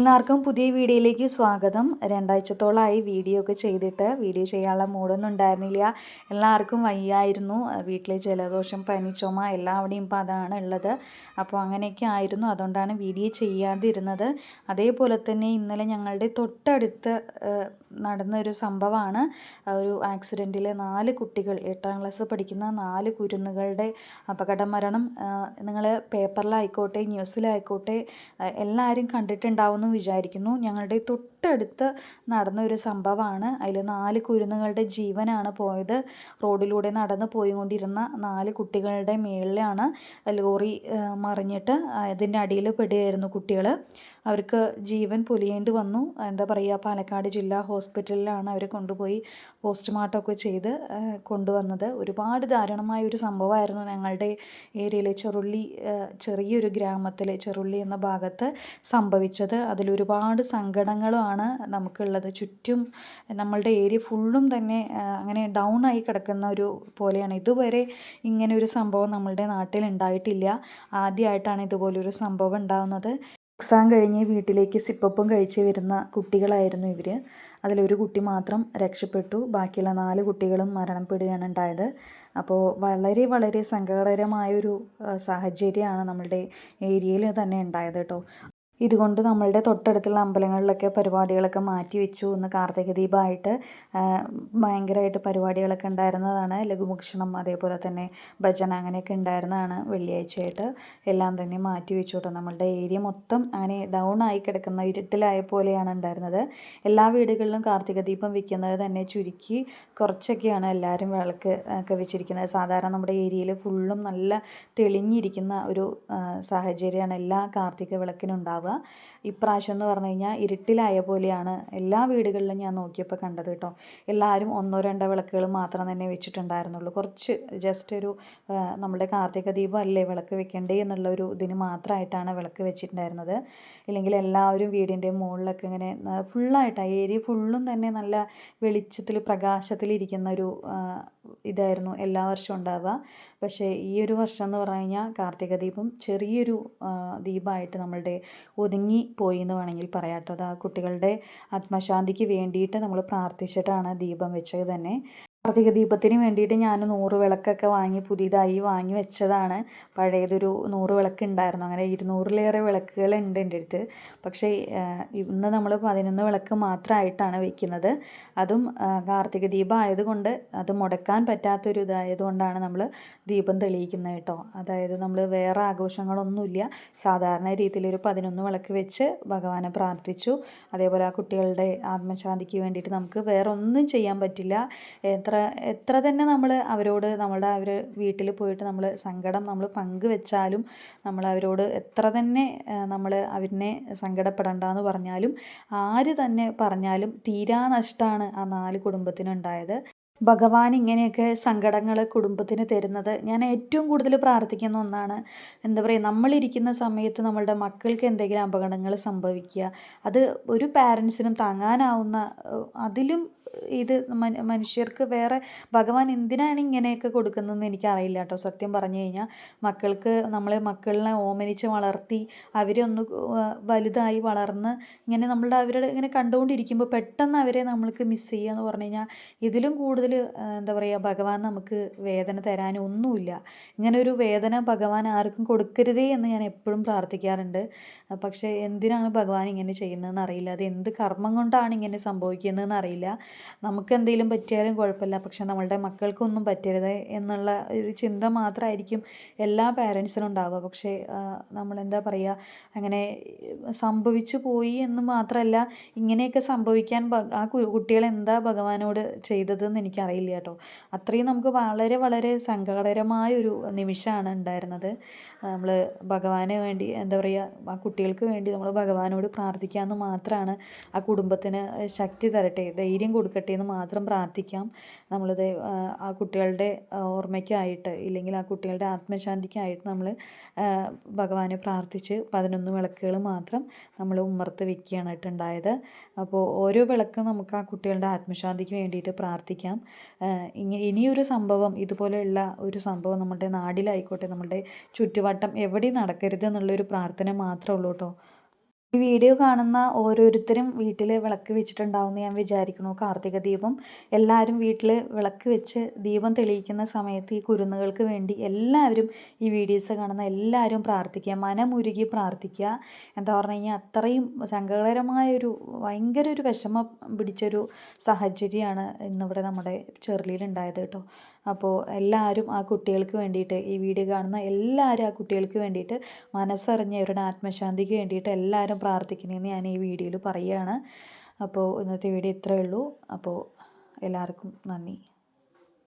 എല്ലാവർക്കും പുതിയ വീഡിയോയിലേക്ക് സ്വാഗതം. രണ്ടാഴ്ചത്തോളമായി വീഡിയോ ഒക്കെ ചെയ്തിട്ട് വീഡിയോ ചെയ്യാനുള്ള മൂടൊന്നും ഉണ്ടായിരുന്നില്ല. എല്ലാവർക്കും വയ്യായിരുന്നു. വീട്ടിലെ ജലദോഷം പനി ചുമ എല്ലാവിടെയും ഇപ്പോൾ അതാണ് ഉള്ളത്. അപ്പോൾ അങ്ങനെയൊക്കെ ആയിരുന്നു. അതുകൊണ്ടാണ് വീഡിയോ ചെയ്യാതിരുന്നത്. അതേപോലെ തന്നെ ഇന്നലെ ഞങ്ങളുടെ തൊട്ടടുത്ത് നടന്നൊരു സംഭവമാണ്. ഒരു ആക്സിഡന്റിൽ നാല് കുട്ടികൾ എട്ടാം ക്ലാസ് പഠിക്കുന്ന നാല് കുരുന്നുകളുടെ അപകട മരണം നിങ്ങൾ പേപ്പറിലായിക്കോട്ടെ ന്യൂസിലായിക്കോട്ടെ എല്ലാവരും കണ്ടിട്ടുണ്ടാവുമെന്ന് വിചാരിക്കുന്നു. ഞങ്ങളുടെ തൊട്ടടുത്ത് നടന്ന ഒരു സംഭവമാണ്. അതിൽ നാല് കുരുന്നുകളുടെ ജീവനാണ് പോയത്. റോഡിലൂടെ നടന്ന് പോയിക്കൊണ്ടിരുന്ന നാല് കുട്ടികളുടെ മേളിലാണ് ലോറി മറിഞ്ഞിട്ട് അതിന്റെ അടിയിൽ പെടുകയായിരുന്നു കുട്ടികൾ അവർക്ക് ജീവൻ പൊലിയേണ്ടി വന്നു. എന്താ പറയുക പാലക്കാട് ജില്ലാ ഹോസ്പിറ്റലിലാണ് അവർ കൊണ്ടുപോയി പോസ്റ്റ്മോർട്ടം ഒക്കെ ചെയ്ത് കൊണ്ടുവന്നത്. ഒരുപാട് ദാരുണമായ ഒരു സംഭവമായിരുന്നു ഞങ്ങളുടെ ഏരിയയിലെ ചെറുള്ളി ചെറിയൊരു ഗ്രാമത്തിലെ ചെറുള്ളി എന്ന ഭാഗത്ത് സംഭവിച്ചത്. അതിലൊരുപാട് സങ്കടങ്ങളുമാണ് നമുക്കുള്ളത്. ചുറ്റും നമ്മളുടെ ഏരിയ ഫുള്ളും തന്നെ അങ്ങനെ ഡൗൺ ആയി കിടക്കുന്ന ഒരു പോലെയാണ്. ഇതുവരെ ഇങ്ങനെ ഒരു സംഭവം നമ്മളുടെ നാട്ടിൽ ഉണ്ടായിട്ടില്ല. ആദ്യമായിട്ടാണ് ഇതുപോലൊരു സംഭവം ഉണ്ടാകുന്നത് എക്സാം കഴിഞ്ഞ് വീട്ടിലേക്ക് സിപ്പപ്പും കഴിച്ച് വരുന്ന കുട്ടികളായിരുന്നു ഇവർ അതിലൊരു കുട്ടി മാത്രം രക്ഷപ്പെട്ടു. ബാക്കിയുള്ള നാല് കുട്ടികളും മരണപ്പെടുകയാണ് ഉണ്ടായത്. അപ്പോൾ വളരെ വളരെ സങ്കടകരമായൊരു സാഹചര്യമാണ് നമ്മളുടെ ഏരിയയിൽ തന്നെ ഉണ്ടായത് കേട്ടോ. ഇതുകൊണ്ട് നമ്മളുടെ തൊട്ടടുത്തുള്ള അമ്പലങ്ങളിലൊക്കെ പരിപാടികളൊക്കെ മാറ്റി വെച്ചു ഇന്ന് കാർത്തിക ദീപമായിട്ട് ഭയങ്കരമായിട്ട് പരിപാടികളൊക്കെ ഉണ്ടായിരുന്നതാണ്. ലഘുഭക്ഷണം അതേപോലെ തന്നെ ഭജന അങ്ങനെയൊക്കെ ഉണ്ടായിരുന്നതാണ് വെള്ളിയാഴ്ചയായിട്ട്. എല്ലാം തന്നെ മാറ്റി വെച്ചു കേട്ടോ നമ്മളുടെ ഏരിയ മൊത്തം അങ്ങനെ ഡൗൺ ആയി കിടക്കുന്ന ഇരുട്ടിലായ പോലെയാണ് ഉണ്ടായിരുന്നത്. എല്ലാ വീടുകളിലും കാർത്തിക ദീപം വെക്കുന്നത് തന്നെ ചുരുക്കി കുറച്ചൊക്കെയാണ് എല്ലാവരും വിളക്ക് ഒക്കെ വെച്ചിരിക്കുന്നത്. സാധാരണ നമ്മുടെ ഏരിയയിൽ ഫുള്ളും നല്ല തെളിഞ്ഞിരിക്കുന്ന ഒരു സാഹചര്യമാണ് എല്ലാ കാർത്തിക വിളക്കിനും ഉണ്ടാവുക ഉണ്ടാവുക. ഇപ്രാവശ്യം എന്ന് പറഞ്ഞു കഴിഞ്ഞാൽ ഇരുട്ടിലായ പോലെയാണ് എല്ലാ വീടുകളിലും ഞാൻ നോക്കിയപ്പോൾ കണ്ടത് കേട്ടോ. എല്ലാവരും ഒന്നോ രണ്ടോ വിളക്കുകൾ മാത്രം തന്നെ വെച്ചിട്ടുണ്ടായിരുന്നുള്ളൂ. കുറച്ച് ജസ്റ്റ് ഒരു നമ്മുടെ കാർത്തിക ദീപം അല്ലേ വിളക്ക് വെക്കണ്ടേ എന്നുള്ള ഒരു ഇതിന് മാത്രമായിട്ടാണ് വിളക്ക് വെച്ചിട്ടുണ്ടായിരുന്നത്. ഇല്ലെങ്കിൽ എല്ലാവരും വീടിന്റെ മുകളിലൊക്കെ ഇങ്ങനെ ഫുള്ളായിട്ട് ആ ഏരിയ ഫുള്ളും തന്നെ നല്ല വെളിച്ചത്തിൽ പ്രകാശത്തിലിരിക്കുന്ന ഒരു ഇതായിരുന്നു എല്ലാ വർഷവും ഉണ്ടാവുക. പക്ഷേ ഈ ഒരു വർഷം എന്ന് പറഞ്ഞു കഴിഞ്ഞാൽ കാർത്തിക ദീപം ചെറിയൊരു ദീപമായിട്ട് നമ്മളുടെ ഒതുങ്ങി പോയി എന്ന് വേണമെങ്കിൽ പറയാം കേട്ടോ. അത് ആ കുട്ടികളുടെ ആത്മശാന്തിക്ക് വേണ്ടിയിട്ട് നമ്മൾ പ്രാർത്ഥിച്ചിട്ടാണ് ദീപം വെച്ചത് തന്നെ. കാർത്തിക ദീപത്തിന് വേണ്ടിയിട്ട് ഞാൻ നൂറ് വിളക്കൊക്കെ വാങ്ങി പുതിയതായി വാങ്ങി വെച്ചതാണ്. പഴയതൊരു നൂറ് വിളക്ക് ഉണ്ടായിരുന്നു അങ്ങനെ ഇരുന്നൂറിലേറെ വിളക്കുകൾ ഉണ്ട് എന്റെ അടുത്ത്. പക്ഷേ ഇന്ന് നമ്മൾ പതിനൊന്ന് വിളക്ക് മാത്രമായിട്ടാണ് വെക്കുന്നത്. അതും കാർത്തിക ദീപം ആയതുകൊണ്ട് അത് മുടക്കാൻ പറ്റാത്തൊരു ഇതായതുകൊണ്ടാണ് നമ്മൾ ദീപം തെളിയിക്കുന്നത് കേട്ടോ. അതായത് നമ്മൾ വേറെ ആഘോഷങ്ങളൊന്നുമില്ല. സാധാരണ രീതിയിലൊരു പതിനൊന്ന് വിളക്ക് വെച്ച് ഭഗവാനെ പ്രാർത്ഥിച്ചു. അതേപോലെ ആ കുട്ടികളുടെ ആത്മശാന്തിക്ക് വേണ്ടിയിട്ട് നമുക്ക് വേറെ ഒന്നും ചെയ്യാൻ പറ്റില്ല. എത്ര എത്ര തന്നെ നമ്മൾ അവരോട് നമ്മുടെ അവർ വീട്ടിൽ പോയിട്ട് നമ്മൾ സങ്കടം നമ്മൾ പങ്കുവെച്ചാലും നമ്മൾ അവരോട് എത്ര തന്നെ നമ്മൾ അവരിനെ സങ്കടപ്പെടണ്ടെന്ന് പറഞ്ഞാലും ആര് തന്നെ പറഞ്ഞാലും തീരാ നഷ്ടമാണ് ആ നാല് കുടുംബത്തിനുണ്ടായത്. ഭഗവാൻ ഇങ്ങനെയൊക്കെ സങ്കടങ്ങൾ കുടുംബത്തിന് തരുന്നത് ഞാൻ ഏറ്റവും കൂടുതൽ പ്രാർത്ഥിക്കുന്ന ഒന്നാണ്. എന്താ പറയുക നമ്മളിരിക്കുന്ന സമയത്ത് നമ്മളുടെ മക്കൾക്ക് എന്തെങ്കിലും അപകടങ്ങൾ സംഭവിക്കുക അത് ഒരു പാരൻസിനും താങ്ങാനാവുന്ന അതിലും ഇത് മനുഷ്യർക്ക് വേറെ ഭഗവാൻ എന്തിനാണ് ഇങ്ങനെയൊക്കെ കൊടുക്കുന്നതെന്ന് എനിക്കറിയില്ല കേട്ടോ. സത്യം പറഞ്ഞു കഴിഞ്ഞാൽ മക്കൾക്ക് നമ്മൾ മക്കളിനെ ഓമനിച്ച് വളർത്തി അവരെ ഒന്ന് വലുതായി വളർന്ന് ഇങ്ങനെ നമ്മളുടെ അവരുടെ ഇങ്ങനെ കണ്ടുകൊണ്ടിരിക്കുമ്പോൾ പെട്ടെന്ന് അവരെ നമ്മൾക്ക് മിസ് ചെയ്യുക എന്ന് പറഞ്ഞു കഴിഞ്ഞാൽ ഇതിലും കൂടുതൽ എന്താ പറയുക ഭഗവാൻ നമുക്ക് വേദന തരാനൊന്നുമില്ല ഇങ്ങനെ ഒരു വേദന ഭഗവാൻ ആർക്കും കൊടുക്കരുതേ എന്ന് ഞാൻ എപ്പോഴും പ്രാർത്ഥിക്കാറുണ്ട്. പക്ഷേ എന്തിനാണ് ഭഗവാൻ ഇങ്ങനെ ചെയ്യുന്നതെന്ന് അറിയില്ല. അത് എന്ത് കർമ്മം കൊണ്ടാണ് ഇങ്ങനെ സംഭവിക്കുന്നതെന്ന് അറിയില്ല. നമുക്ക് എന്തെങ്കിലും പറ്റിയാലും കുഴപ്പമില്ല. പക്ഷെ നമ്മളുടെ മക്കൾക്കൊന്നും പറ്റരുത് എന്നുള്ള ഒരു ചിന്ത മാത്രമായിരിക്കും എല്ലാ പാരൻസിനും ഉണ്ടാവുക. പക്ഷേ നമ്മളെന്താ പറയുക അങ്ങനെ സംഭവിച്ചു പോയി എന്ന് മാത്രമല്ല ഇങ്ങനെയൊക്കെ സംഭവിക്കാൻ ആ കുട്ടികൾ എന്താ ഭഗവാനോട് ചെയ്തതെന്ന് എനിക്കറിയില്ല കേട്ടോ. അത്രയും നമുക്ക് വളരെ വളരെ സങ്കടകരമായൊരു നിമിഷമാണ് ഉണ്ടായിരുന്നത്. നമ്മൾ ഭഗവാന് വേണ്ടി എന്താ പറയുക ആ കുട്ടികൾക്ക് വേണ്ടി നമ്മൾ ഭഗവാനോട് പ്രാർത്ഥിക്കാമെന്ന് മാത്രമാണ് ആ കുടുംബത്തിന് ശക്തി തരട്ടെ ധൈര്യം കൊടുക്കട്ടെ എന്ന് മാത്രം പ്രാർത്ഥിക്കാം. നമ്മളത് ആ കുട്ടികളുടെ ഓർമ്മയ്ക്കായിട്ട് ഇല്ലെങ്കിൽ ആ കുട്ടികളുടെ ആത്മശാന്തിക്കായിട്ട് നമ്മൾ ഭഗവാനെ പ്രാർത്ഥിച്ച് പതിനൊന്ന് വിളക്കുകൾ മാത്രം നമ്മൾ ഉമ്മർത്ത് വെക്കുകയാണ് ഉണ്ടായത്. അപ്പോൾ ഓരോ വിളക്കും നമുക്ക് ആ കുട്ടികളുടെ ആത്മശാന്തിക്ക് വേണ്ടിയിട്ട് പ്രാർത്ഥിക്കാം. ഇനിയൊരു സംഭവം ഇതുപോലെയുള്ള ഒരു സംഭവം നമ്മുടെ നാടിലായിക്കോട്ടെ നമ്മുടെ ചുറ്റുവട്ടം എവിടെയും നടക്കരുത് എന്നുള്ളൊരു പ്രാർത്ഥന മാത്രമേ ഉള്ളൂ കേട്ടോ ഈ വീഡിയോ കാണുന്ന ഓരോരുത്തരും വീട്ടിൽ വിളക്ക് വെച്ചിട്ടുണ്ടാവുമെന്ന് ഞാൻ വിചാരിക്കുന്നു. കാർത്തിക ദീപം എല്ലാവരും വീട്ടിൽ വിളക്ക് വെച്ച് ദീപം തെളിയിക്കുന്ന സമയത്ത് ഈ കുരുന്നുകൾക്ക് വേണ്ടി എല്ലാവരും ഈ വീഡിയോസ് കാണുന്ന എല്ലാവരും പ്രാർത്ഥിക്കുക. മനമുരുകി പ്രാർത്ഥിക്കുക. എന്താ പറഞ്ഞു കഴിഞ്ഞാൽ അത്രയും സങ്കടകരമായൊരു ഭയങ്കര ഒരു വിഷമം പിടിച്ചൊരു സാഹചര്യമാണ് ഇന്നിവിടെ നമ്മുടെ ചെറുലിയിൽ ഉണ്ടായത് കേട്ടോ. അപ്പോൾ എല്ലാവരും ആ കുട്ടികൾക്ക് വേണ്ടിയിട്ട് ഈ വീഡിയോ കാണുന്ന എല്ലാവരും ആ കുട്ടികൾക്ക് വേണ്ടിയിട്ട് മനസ്സറിഞ്ഞ് അവരുടെ ആത്മശാന്തിക്ക് വേണ്ടിയിട്ട് എല്ലാവരും പ്രാർത്ഥിക്കണമെന്ന് ഞാൻ ഈ വീഡിയോയിൽ പറയുകയാണ്. അപ്പോൾ ഇന്നത്തെ വീഡിയോ ഇത്രയേ ഉള്ളൂ. അപ്പോൾ എല്ലാവർക്കും നന്ദി.